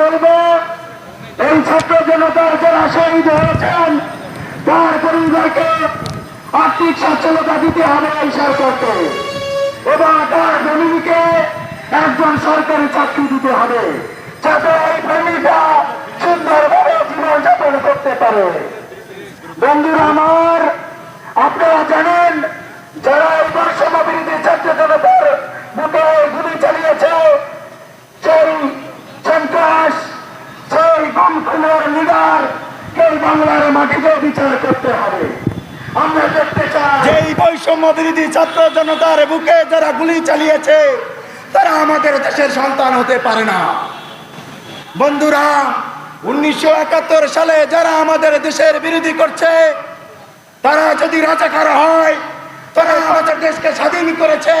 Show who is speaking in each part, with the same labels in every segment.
Speaker 1: বলব, এই ছাত্র জনতার যারা শহীদ হয়েছেন, তার পরিবারকে আর্থিক সচ্ছলতা দিতে হবে এই সরকারকে। এবং তার ফ্যামিলিকে একজন সরকারি চাকরি দিতে হবে, যাতে এই ফ্যামিলিটা সুন্দরভাবে জীবনযাপন করতে পারে। বন্ধুরা আমার, আপনারা জানেন, যারা এই বৈষম্য বিরোধী ছাত্র জনতার বুকে গুলি চালিয়েছে সেই সন্ত্রাস সেই গমখুলের লিডার এই বাংলার মাটিতে বিচার করতে হবে আমরা দেখতে চাই
Speaker 2: যেই বৈষম্য বিরোধী ছাত্র জনতার বুকে যারা গুলি চালিয়েছে, তারা আমাদের দেশের সন্তান হতে পারে না। বন্ধুরা, উনিশশো একাত্তর সালে যারা আমাদের দেশের বিরোধী করছে, তারা যদি রাজাকার হয়, তারা আমাদের দেশকে স্বাধীন করেছে,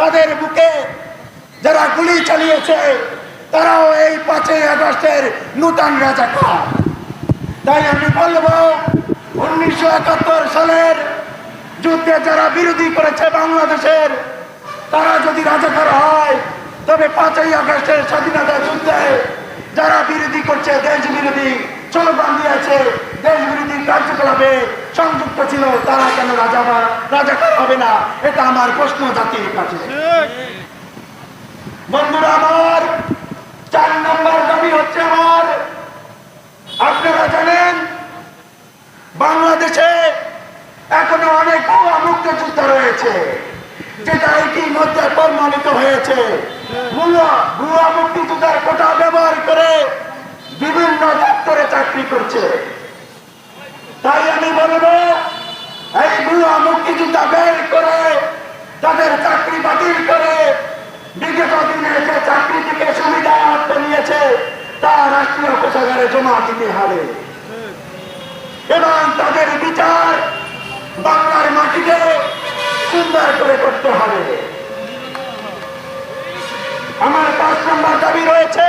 Speaker 2: তাদের বুকে যারা গুলি চালিয়েছে, তারাও এই পাঁচই আগস্টের নূতন রাজাকার। তাই আমি বলব, উনিশশো একাত্তর সালের যুদ্ধে যারা বিরোধী করেছে বাংলাদেশের, তারা যদি রাজাকার হয়, তবে পাঁচই আগস্টের স্বাধীনতা যুদ্ধে যারা বিরোধী করছে দেশ বিরোধী স্লোগান দিয়েছে দেশ বিরোধী কার্যকলাপে সংযুক্ত ছিল, তারা কেন রাজা রাজাকার হবে না? এটা আমার প্রশ্ন জাতির কাছে। বন্ধুরা আমার, চার নম্বর দাবি হচ্ছে আমার। আপনারা জানেন, বাংলাদেশে এখনও অনেক ভুয়া মুক্তিযুদ্ধ রয়েছে। যেটা ইতিমধ্যে প্রমাণিত হয়েছে কোটা ব্যবহার করে বিভিন্ন দপ্তরে চাকরি করছে। তাই আমি এই ভুয়া মুক্তিযোদ্ধা বের করে, তাদের চাকরি বাতিল করে, বিগত দিনে যে চাকরি থেকে সুবিধা অর্থ নিয়েছে, তা রাষ্ট্রীয় কোষাগারে জমা দিতে হবে। এবং তাদের বিচার বাংলার মাটিতে সুন্দর করে করতে হবে। আমার পাঁচ নম্বর দাবি রয়েছে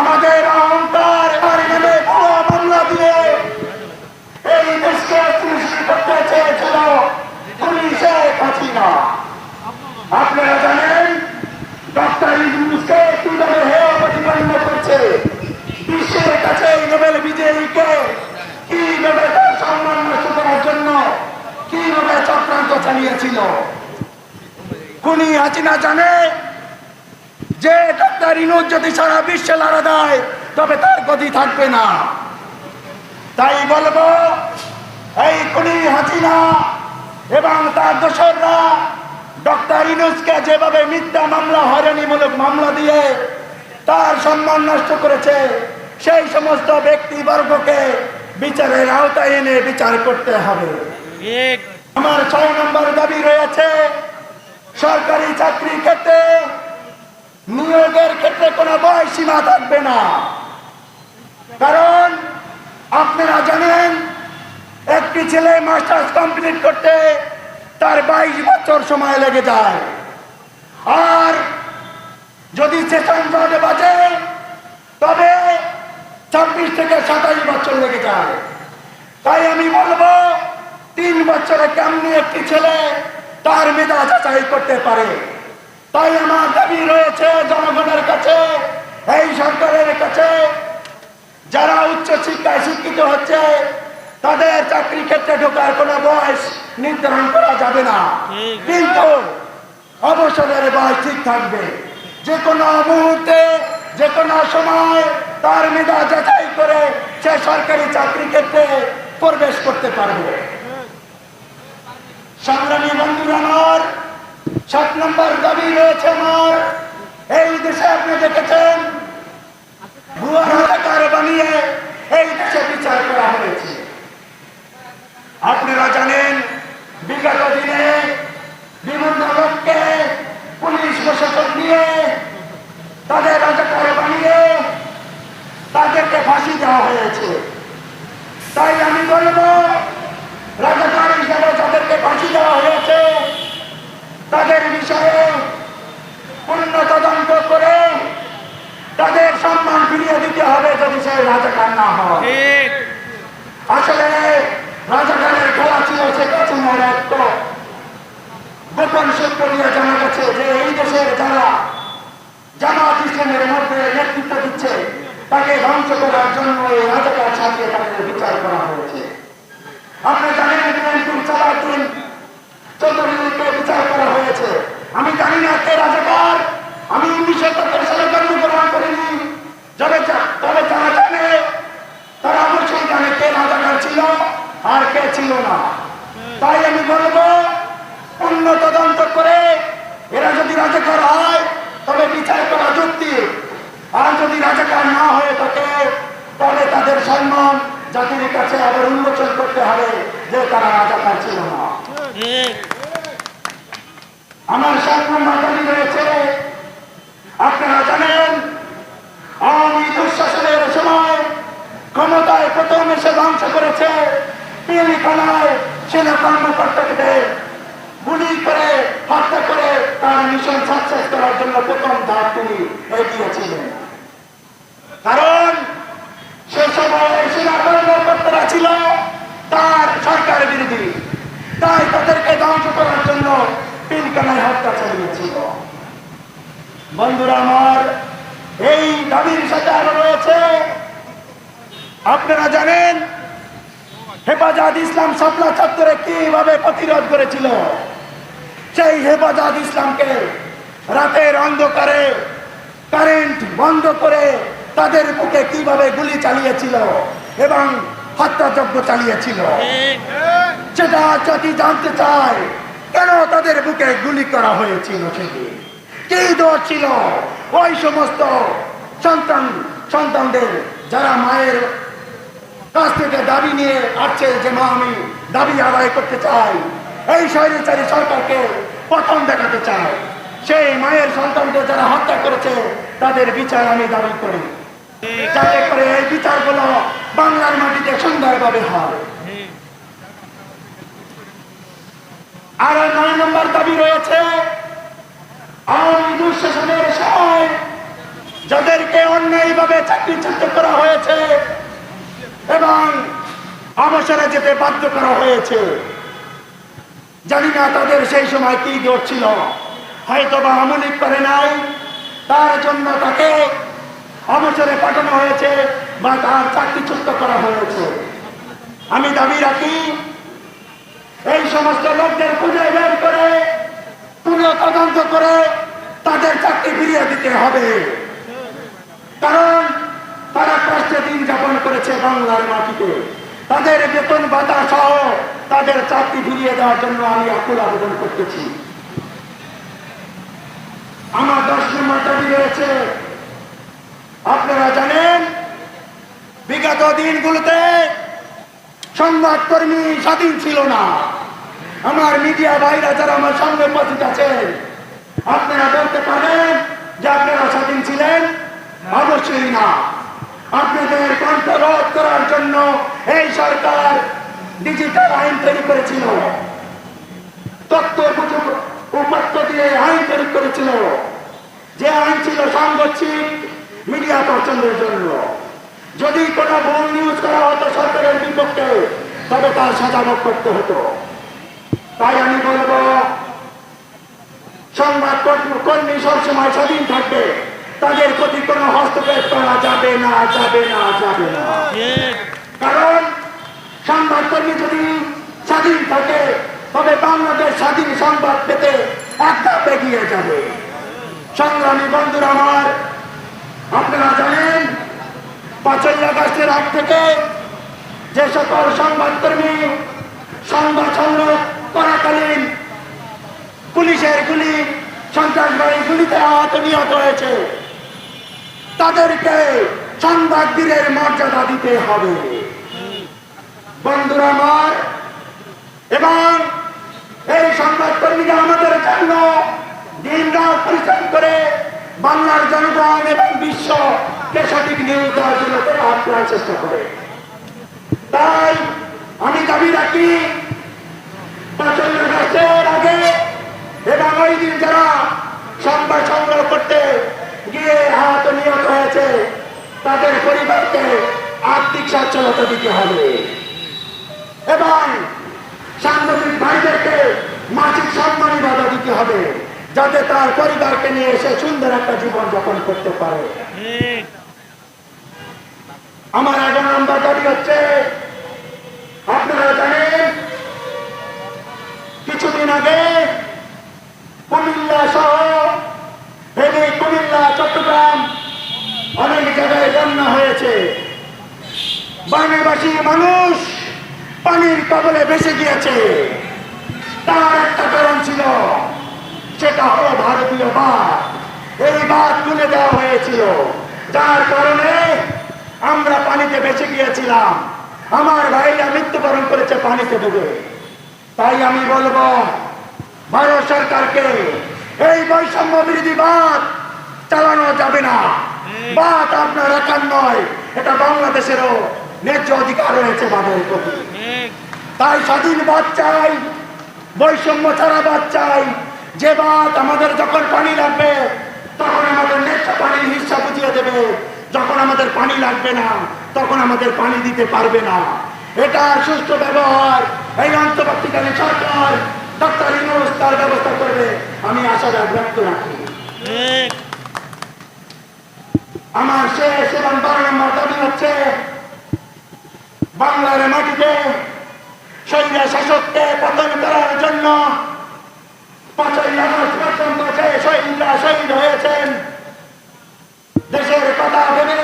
Speaker 2: আমাদের অহংকার এই করতে চেয়েছিল হাসিনা। আপনারা জানেন ডক্টর ইউনুসকে কীভাবে হেয় প্রতিপন্ন করছে বিশ্বের কাছে এই নোবেল বিজয়ীকে কীভাবে তার সম্মান নষ্ট করার জন্য কীভাবে চক্রান্ত চালিয়েছিল। খুনি হাসিনা জানে যে ডক্টর ইনুজ যদি সারা বিশ্বে লড়া দেয়, তবে তার গতি থাকবে না। তাই বলব, এই খুনি হাসিনা এবং তার দোসররা ডক্টর ইনুসকে যেভাবে মিথ্যা মামলা, হয়রানিমূলক মামলা দিয়ে তার সম্মান নষ্ট করেছে, সেই সমস্ত ব্যক্তিবর্গকে বিচারের আওতায় এনে বিচার করতে হবে। আমার ছয় নম্বর দাবি রয়েছে, সরকারি চাকরি ক্ষেত্রে নিয়োগের ক্ষেত্রে কোনো বয়স সীমা থাকবে না। কারণ আপনারা জানেন, একটি ছেলে মাস্টার্স কমপ্লিট করতে তার বাইশ বছর সময় লেগে যায়। আর যদি সেশন জটে বাজে, তবে ছাব্বিশ থেকে সাতাশ বছর লেগে যায়। তাই আমি বলব তিন বছরে কেমনি একটি ছেলে তার মেধা যাচাই করতে পারে? তাই আমার দাবি রয়েছে জনগণের কাছে এই সরকারের কাছে যারা উচ্চ শিক্ষায় শিক্ষিত হচ্ছে তাদের চাকরি ক্ষেত্রে ঢোকার কোনো বয়স নির্ধারণ করা যাবে না। কিন্তু অবসরের বয়স ঠিক থাকবে। যে কোনো মুহূর্তে যে কোনো সময় তার মেধা যাচাই করে সে সরকারি চাকরি ক্ষেত্রে প্রবেশ করতে পারবে সংগ্রামী বন্ধুরা আমার সাত নম্বর দাবি রয়েছে আমার। এই দেশে আপনি দেখেছেন ভুয়া রাজাকার বানিয়ে এই দেশে বিচার করা হয়েছে আপনারা জানেন বিগত দিনে বিভিন্ন লোককে পুলিশ প্রশাসন দিয়ে তাদের রাজাকার বানিয়ে তাদেরকে ফাঁসি দেওয়া হয়েছে তাই আমি বলব রাজাকার হিসাবে যাদেরকে ফাঁসি দেওয়া হয়েছে তাদের বিষয়ে পূর্ণ তদন্ত করে তাদের সম্মান ফিরিয়ে দিতে হবে যদি সে রাজাকার না হয়। আসলে রাজাকারের খেলা ছিল সে কাছে গোপন সূত্র দিয়ে জানা গেছে যে এই দেশের যারা বাহিনীর মধ্যে নেতৃত্ব দিচ্ছে তাকে ধ্বংস করার জন্য এই রাজাকার সাজিয়ে তাদের বিচার করা হয়েছে। আপনি জানেন চালাতুন চৌধুরীকে বিচার করা হয়েছে। আমি জানি না কে রাজাকার। আমি উনিশশো একাত্তর সালে জন্মগ্রহণ করিনি। যাবে তবে যারা জানে, তারা অবশ্যই জানে কে রাজাকার ছিল আর কে ছিল না। তাই আমি বলব, অন্য তদন্ত করে এরা যদি রাজাকার হয়, তবে বিচার করা যুক্তি। আর যদি রাজাকার না হয়ে থাকে, তবে তাদের সম্মান জাতির কাছে আবার উন্মোচন করতে হবে যে তারা রাজাকার ছিল না। আমার সাত নম্বর দাবি রয়েছে। আপনারা জানেন, আওয়ামী দুঃশাসনের সময় ক্ষমতায় প্রথম এসে ধ্বংস করেছে পিলিখানায় সেনা গুলি করে করে তার মিশন জন্য প্রথম ধাপ কারণ সে সময় সেনা ছিল তার সরকার বিরোধী। তাই তাদেরকে ধ্বংস করার জন্য পিলকানায় বন্ধুরা আমার এই দাবির সাথে আরও রয়েছে। আপনারা জানেন হেফাজত ইসলাম সাপলা চত্বরে কীভাবে প্রতিরোধ করেছিল? সেই হেফাজত ইসলামকে রাতের অন্ধকারে কারেন্ট বন্ধ করে তাদের বুকে কীভাবে গুলি চালিয়েছিল এবং হত্যাযজ্ঞ চালিয়েছিল? সেটা যদি জানতে চায় কেন তাদের বুকে গুলি করা হয়েছিল সেদিন? কি ছিল? ওই সমস্ত সন্তান, সন্তানদের যারা মায়ের কাছ থেকে দাবি নিয়ে আসছে যে মা, আমি দাবি আদায় করতে চাই, এই স্বৈরাচারী সরকারকে প্রথম দেখাতে চাই। সেই মায়ের সন্তানকে যারা হত্যা করেছে, তাদের বিচার আমি দাবি করি। যাতে করে এই বিচারগুলো বাংলার মাটিতে সুন্দরভাবে হয়। আর নয় নম্বর দাবি রয়েছে, আওয়ামী দুঃশাসনের সময় যাদেরকে অন্যায়ভাবে করা হয়েছে এবং অবসরে যেতে বাধ্য করা হয়েছে, জানি না তাদের সেই সময় কি দোষ ছিল হয়তো বা আমলিক করে নাই, তার জন্য তাকে অবসরে পাঠানো হয়েছে বা তার চাকরিচ্যুত করা হয়েছে। আমি দাবি রাখি এই সমস্ত লোকদের খুঁজে বের করে, পুনঃ তদন্ত করে তাদের চাকরি ফিরিয়ে দিতে হবে। কারণ তারা কষ্টে দিন যাপন করেছে বাংলার মাটিতে। তাদের বেতন ভাতা সহ তাদের চাকরি ফিরিয়ে দেওয়ার জন্য আমি আকুল আবেদন করতেছি। আমার দশ নম্বর দাবি রয়েছে, আপনারা জানেন, বিগত দিনগুলোতে সংবাদকর্মী স্বাধীন ছিল না। আমার মিডিয়া ভাইরা যারা আমার সঙ্গে উপস্থিত আছেন, আপনারা বলতে পারেন যে আপনারা স্বাধীন ছিলেন? অবশ্যই না। আপনাদের কণ্ঠ রোধ করার জন্য এই সরকার ডিজিটাল আইন তৈরি করেছিল। দিয়ে আইন তৈরি করেছিল। যে আইন ছিল সাংগঠনিক মিডিয়া পছন্দের জন্য। যদি কোনো ভুল নিউজ করা হতো সরকারের বিপক্ষে, তবে তার সাজা ভোগ করতে হতো। তাই আমি বলব, সংবাদ কর্মী সবসময় স্বাধীন থাকবে। তাদের প্রতি কোনো হস্তক্ষেপ করা যাবে না যাবে না যাবে না। কারণ সংবাদকর্মী যদি স্বাধীন থাকে, তবে বাংলাদেশ স্বাধীন সংবাদ পেতে এক ধাপ এগিয়ে যাবে। সংগ্রামী বন্ধুরা আমার, আপনারা জানেন পাঁচই আগস্টের আগ থেকে যে সকল সংবাদকর্মী, সংবাদ সংগ্রহ করাকালীন পুলিশের গুলি সন্ত্রাসবাদী গুলিতে আহত নিহত হয়েছে। তাদেরকে সংবাদবীরের মর্যাদা দিতে হবে। বন্ধুরা আমার, এবং এই সংবাদকর্মীরা আমাদের জন্য দিন রাত পরিশ্রম করে বাংলার জনগণ এবং বিশ্বকে সঠিক নিউজ দেওয়ার জন্য তারা আপ্রাণ চেষ্টা করে। তাই আমি দাবি রাখি আগে এবং ওই দিন যারা সংবাদ সংগ্রহ করতে গিয়ে আহত নিহত হয়েছে, তাদের পরিবারকে আর্থিক সচ্ছলতা দিতে হবে এবং সাংবাদিক ভাইদেরকে মাসিক সম্মানী বাধা দিতে হবে। যাতে তার পরিবারকে নিয়ে এসে সুন্দর একটা জীবন যাপন করতে পারে। আমার এক নম্বর দাবি হচ্ছে। আপনারা জানেন, কিছুদিন আগে কুমিল্লা সহ কুমিল্লা, চট্টগ্রাম অনেক জায়গায় বন্যা হয়েছে। বাংলাভাষী মানুষ পানির কবলে ভেসে গিয়েছে। তার একটা কারণ ছিল সেটা হলো ভারতীয় বাদ এই বাদ তুলে দেওয়া হয়েছিল। যার কারণে আমরা পানিতে বেঁচে গিয়েছিলাম। আমার ভাইরা মৃত্যুবরণ করেছে পানিতে ডুবে। তাই আমি বলব, ভারত সরকারকে এই বৈষম্য বিরোধী বাদ চালানো যাবে না। বাদ আপনার রাখার নয়, এটা বাংলাদেশেরও ন্যায্য অধিকার রয়েছে বাদের প্রতি। তাই স্বাধীন বাদ চাই, বৈষম্য ছাড়া বাদ চাই। যে বাদ আমাদের যখন পানি লাগবে তখন আমাদের ন্যায্য পানির হিসা বুঝিয়ে দেবে। যখন আমাদের পানি লাগবে না তখন আমাদের পানি দিতে পারবে না। এটা সুষ্ঠু ব্যবহার। এই অন্তর্বর্তীকালীন সরকার ডক্টর ইউনুস তার ব্যবস্থা করবে। আমি আশা ব্যক্ত রাখি। আমার শেষ এবং বারো নম্বর দাবি হচ্ছে বাংলার মাটিতে সৈন্য শাসককে পতন করার জন্য পাঁচই আগস্ট পর্যন্ত যে শহীদরা শহীদ হয়েছেন দেশের কথা ভেবে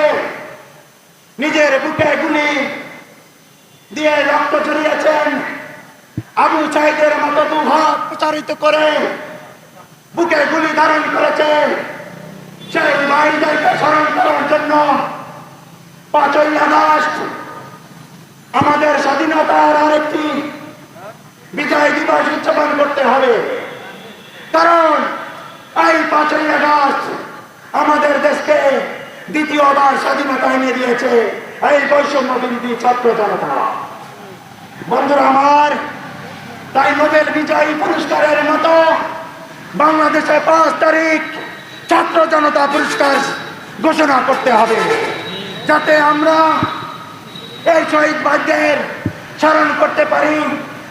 Speaker 2: নিজের বুকে গুলি দিয়ে রক্ত ছড়িয়েছেন আবু সাইদের মতো দুহাত প্রচারিত করে বুকে গুলি ধারণ করেছে সেই ভাইদেরকে স্মরণ করার জন্য পাঁচই আগস্ট আমাদের স্বাধীনতার আরেকটি বিজয় দিবস উদযাপন করতে হবে। কারণ এই পাঁচই আগস্ট আমাদের দেশকে দ্বিতীয়বার স্বাধীনতা এনে দিয়েছে এই বৈষম্য বিরোধী ছাত্র জনতা। বন্ধুরা আমার, তাই নোবেল বিজয়ী পুরস্কারের মতো বাংলাদেশে পাঁচ তারিখ ছাত্র জনতা পুরস্কার ঘোষণা করতে হবে, যাতে আমরা এই শহীদ ভাইদের স্মরণ করতে পারি,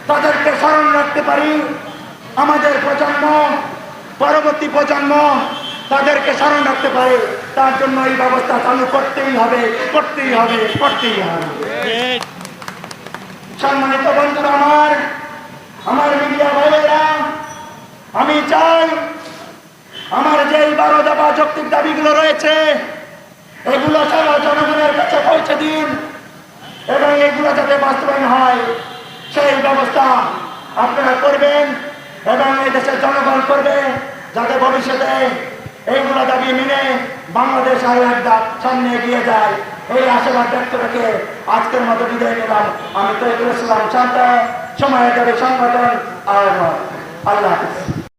Speaker 2: তাদেরকে স্মরণ রাখতে পারি আমাদের প্রজন্ম, পরবর্তী প্রজন্ম তাদেরকে স্মরণ রাখতে পারে। তার জন্য এই ব্যবস্থা চালু করতেই হবে করতেই হবে করতেই হবে। সম্মানিত বন্ধুরা আমার আমার মিডিয়া ভাইয়েরা, আমি চাই আমার যে বারো দফা যৌক্তিক দাবিগুলো রয়েছে, এগুলো ছাড়া জনগণের কাছে পৌঁছে দিন এবং এগুলো যাতে বাস্তবায়ন হয়, সেই ব্যবস্থা আপনারা করবেন। এবং এই দেশের জনগণ করবে, যাতে ভবিষ্যতে এইগুলো দাবি মেনে বাংলাদেশ আরও এক ধাপ সামনে এগিয়ে যায়। এই আশীর্বাদ ব্যক্ত রেখে আজকের মতো বিদায় নিলাম। আমি তো এগুলো ছিলাম শান্ত, সময় যাবে সংগঠন আর আল্লাহ হাফিজ।